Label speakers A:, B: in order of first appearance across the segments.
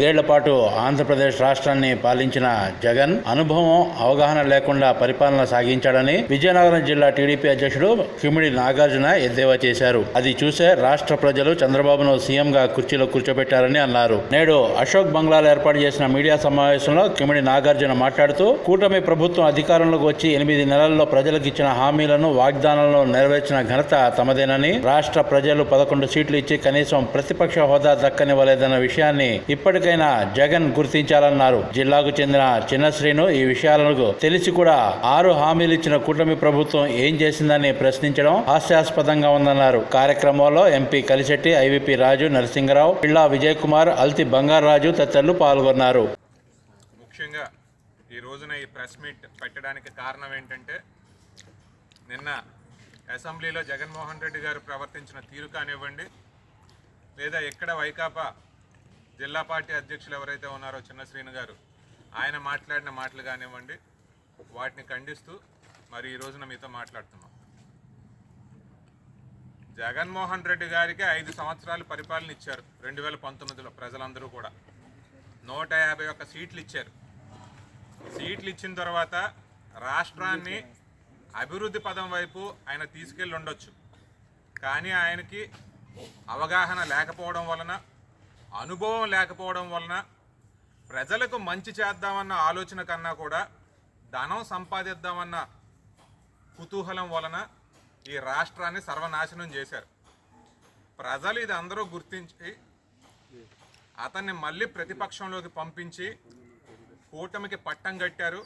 A: ఐదేళ్ళ పాటు ఆంధ్రప్రదేశ్ రాష్ట్రాన్ని పాలించిన జగన్ అనుభవం అవగాహన లేకుండా పరిపాలన సాగించాడని విజయనగరం జిల్లా టీడీపీ అధ్యక్షుడు కిమిడి నాగార్జున ఎద్దేవా చేశారు. అది చూసే రాష్ట్ర ప్రజలు చంద్రబాబును సీఎంగా కుర్చీలో కూర్చోబెట్టారని అన్నారు. నేడు అశోక్ బంగ్లాలో ఏర్పాటు చేసిన మీడియా సమావేశంలో కిమిడి నాగార్జున మాట్లాడుతూ కూటమి ప్రభుత్వం అధికారంలోకి వచ్చి ఎనిమిది నెలల్లో ప్రజలకు ఇచ్చిన హామీలను వాగ్దానాలను నెరవేర్చిన ఘనత తమదేనని రాష్ట్ర ప్రజలు పదకొండు సీట్లు ఇచ్చి కనీసం ప్రతిపక్ష హోదా దక్కనివ్వలేదన్న విషయాన్ని ఇప్పటికైనా జగన్ గుర్తించాలన్నారు. జిల్లాకు చెందిన చిన్న శ్రీను ఈ విషయాలకు తెలిసి కూడా ఆరు హామీలు ఇచ్చిన కూటమి ప్రభుత్వం ఏం చేసిందని ప్రశ్నించడం హాస్యాస్పదంగా ఉందన్నారు. కార్యక్రమంలో MP Kalisetti I V P Raju Narasingarao Pilla Vijay Kumar అల్తి Bangarraju తదితరులు పాల్గొన్నారు.
B: ముఖ్యంగా ఈ రోజున ఈ ప్రెస్ మీట్ పెట్టడానికి కారణం ఏంటంటే నిన్న అసెంబ్లీలో జగన్మోహన్ రెడ్డి గారు ప్రవర్తించిన తీరు కానివ్వండి లేదా ఎక్కడ వైకాపా జిల్లా పార్టీ అధ్యక్షులు ఎవరైతే ఉన్నారో చిన్న శ్రీను గారు ఆయన మాట్లాడిన మాటలు కానివ్వండి వాటిని ఖండిస్తూ మరి ఈ రోజున మీతో మాట్లాడుతున్నాం. జగన్మోహన్ రెడ్డి గారికి ఐదు సంవత్సరాలు పరిపాలన ఇచ్చారు. రెండు వేల పంతొమ్మిదిలో ప్రజలందరూ కూడా. నూట యాభై ఒక్క సీట్లు ఇచ్చారు. సీట్లు ఇచ్చిన తర్వాత రాష్ట్రాన్ని అభివృద్ధి పదం వైపు ఆయన తీసుకెళ్ళి ఉండొచ్చు. కానీ ఆయనకి అవగాహన లేకపోవడం వలన అనుభవం లేకపోవడం వలన ప్రజలకు మంచి చేద్దామన్న ఆలోచన కన్నా కూడా ధనం సంపాదిద్దామన్న కుతూహలం వలన ఈ రాష్ట్రాన్ని సర్వనాశనం చేశారు. ప్రజలు ఇది అందరూ గుర్తించి అతన్ని మళ్ళీ ప్రతిపక్షంలోకి పంపించి కూటమికి పట్టం కట్టారు.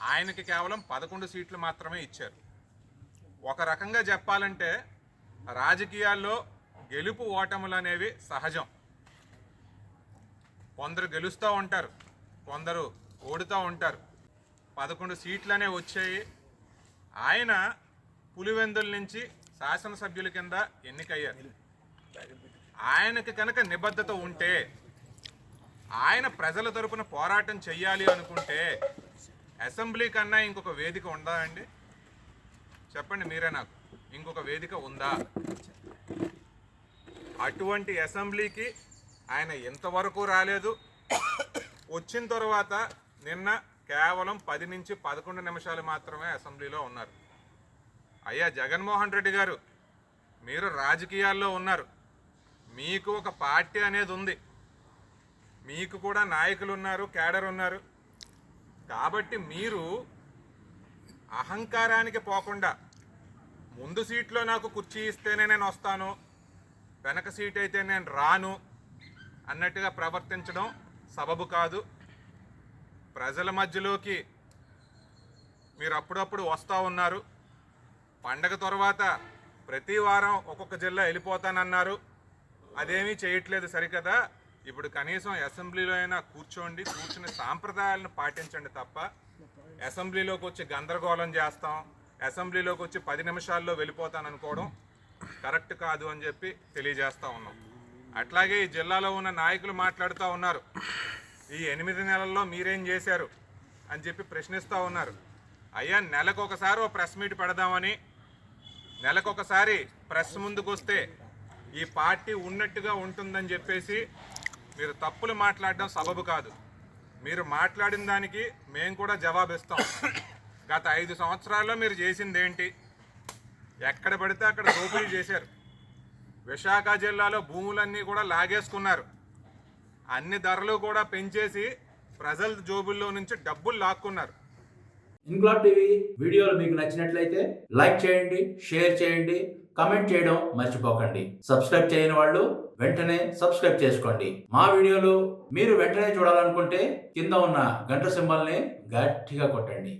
B: ఆయనకి కేవలం పదకొండు సీట్లు మాత్రమే ఇచ్చారు. ఒక రకంగా చెప్పాలంటే రాజకీయాల్లో గెలుపు ఓటములు అనేవి సహజం. కొందరు గెలుస్తూ ఉంటారు కొందరు ఓడుతూ ఉంటారు. పదకొండు సీట్లనే వచ్చాయి. ఆయన పులివెందుల నుంచి శాసనసభ్యుల కింద ఎన్నికయ్యారు. ఆయనకి కనుక నిబద్ధత ఉంటే ఆయన ప్రజల తరపున పోరాటం చెయ్యాలి అనుకుంటే అసెంబ్లీ కన్నా ఇంకొక వేదిక ఉందా అండి? చెప్పండి మీరే నాకు. ఇంకొక వేదిక ఉందా? అటువంటి అసెంబ్లీకి ఆయన ఎంతవరకు రాలేదు. వచ్చిన తర్వాత నిన్న కేవలం పది నుంచి పదకొండు నిమిషాలు మాత్రమే అసెంబ్లీలో ఉన్నారు. అయ్యా జగన్మోహన్ రెడ్డి గారు మీరు రాజకీయాల్లో ఉన్నారు. మీకు ఒక పార్టీ అనేది ఉంది. మీకు కూడా నాయకులు ఉన్నారు కేడర్ ఉన్నారు. కాబట్టి మీరు అహంకారానికి పోకుండా ముందు సీట్లో నాకు కుర్చీ ఇస్తేనే నేను వస్తాను వెనక సీట్ అయితే నేను రాను. అన్నట్టుగా ప్రవర్తించడం సబబు కాదు. ప్రజల మధ్యలోకి మీరు అప్పుడప్పుడు వస్తూ ఉన్నారు. పండగ తర్వాత ప్రతి వారం ఒక్కొక్క జిల్లా వెళ్ళిపోతానన్నారు. అదేమీ చేయట్లేదు సరికదా? ఇప్పుడు కనీసం అసెంబ్లీలో అయినా కూర్చోండి కూర్చుని సాంప్రదాయాలను పాటించండి తప్ప అసెంబ్లీలోకి వచ్చి గందరగోళం చేస్తాం అసెంబ్లీలోకి వచ్చి పది నిమిషాల్లో వెళ్ళిపోతాను అనుకోవడం కరెక్ట్ కాదు అని చెప్పి తెలియజేస్తా ఉన్నాం. అట్లాగే ఈ జిల్లాలో ఉన్న నాయకులు మాట్లాడుతూ ఉన్నారు. ఈ ఎనిమిది నెలల్లో మీరేం చేశారు అని చెప్పి ప్రశ్నిస్తూ ఉన్నారు. అయ్యా నెలకు ఒకసారి ఓ ప్రెస్ మీట్ పెడదామని. నెలకొకసారి ప్రెస్ ముందుకు వస్తే ఈ పార్టీ ఉన్నట్టుగా ఉంటుందని చెప్పేసి మీరు తప్పులు మాట్లాడడం సబబు కాదు. మీరు మాట్లాడిన దానికి మేము కూడా జవాబిస్తాం. గత ఐదు సంవత్సరాల్లో మీరు చేసింది ఏంటి ఎక్కడ పడితే అక్కడ దోపిడీ చేశారు. విశాఖ జిల్లాలో భూములన్నీ కూడా లాగేసుకున్నారు. అన్ని ధరలు కూడా పెంచేసి ప్రజల జోబుల్లో నుంచి డబ్బులు లాక్కున్నారు.
A: ఇంక్లాబ్ టీవీ వీడియోలు మీకు నచ్చినట్లయితే లైక్ చేయండి షేర్ చేయండి కమెంట్ చేయడం మర్చిపోకండి. సబ్స్క్రైబ్ చేయని వాళ్ళు వెంటనే సబ్స్క్రైబ్ చేసుకోండి. మా వీడియోలు మీరు వెంటనే చూడాలనుకుంటే కింద ఉన్న గంట సింబల్ని గట్టిగా కొట్టండి.